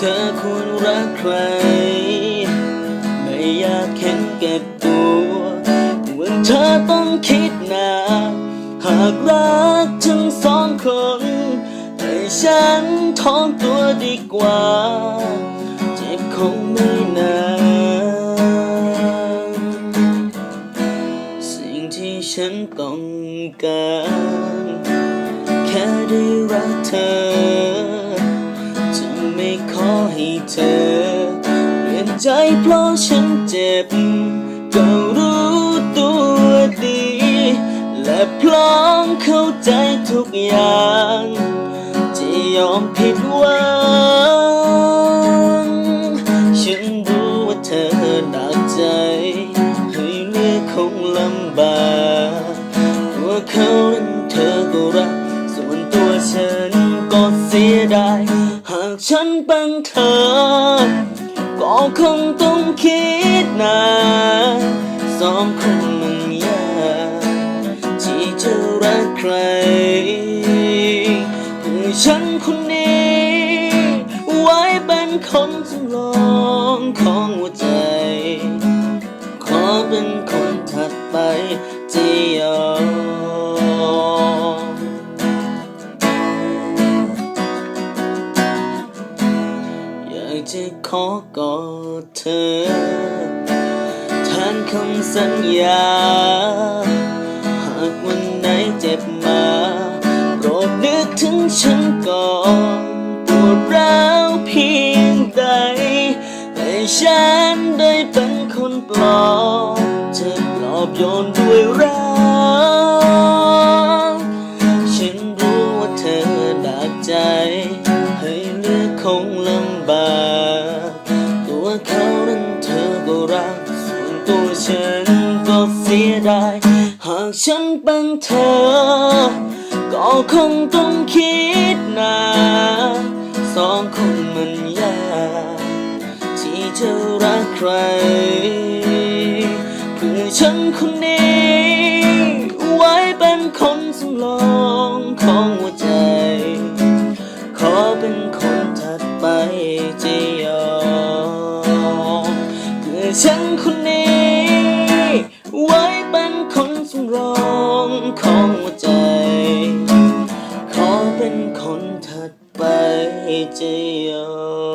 เธอควรรักใคร ไม่อยากเห็นแก่ตัวว่าเธอต้องคิดนาหากรักทั้งสองคน ให้ฉันทอนตัวดีกว่า เจ็บคงไม่นานสิ่งที่ฉันต้องการ แค่ได้รักเธอ ไม่ขอให้เธอเปลี่ยนใจเพราะฉันเจ็บก็รู้ตัวดี และพร้อมเข้าใจทุกอย่างจะยอมผิดหวังฉันรู้ว่าเธอหนักใจให้เลือกคงลำบากตัวเขานั้นเธอก็รักส่วนตัวฉันก็เสียดาย หากฉันบังเธอ ก็คงต้องคิดนานสองคนมันยากที่จะรักใครเพื่อฉันคนนี้ ไว้เป็นคนสำรองของหัวใจ ขอเป็น จะขอกอดเธอแทนคำสัญญา หากวันไหนเจ็บมาโปรดนึกถึงฉันก่อนปวดร้าวเพียงใดให้ฉันได้เป็นคนปลอบจะปลอบโยนด้วยรัก ตัวเขานั้นเธอก็รัก ส่วนตัวฉันก็เสียดาย หากฉันเป็นเธอ ก็คงต้องคิดนาสองคนมันยากที่จะรักใครเพื่อฉันคนนี้ ไว้เป็นคนสำรองของหัวใจ ฉันคนนี้ ไว้เป็นคนสำรองของหัวใจ ขอเป็นคนถัดไปจะยอม